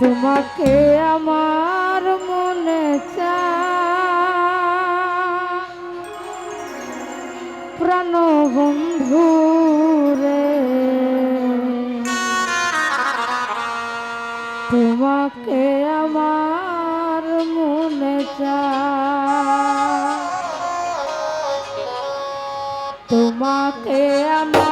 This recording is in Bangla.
তোমাকে আমার মনে প্রাণবন্ধু রে তোমাকে আমার মনে তোমাকে আমার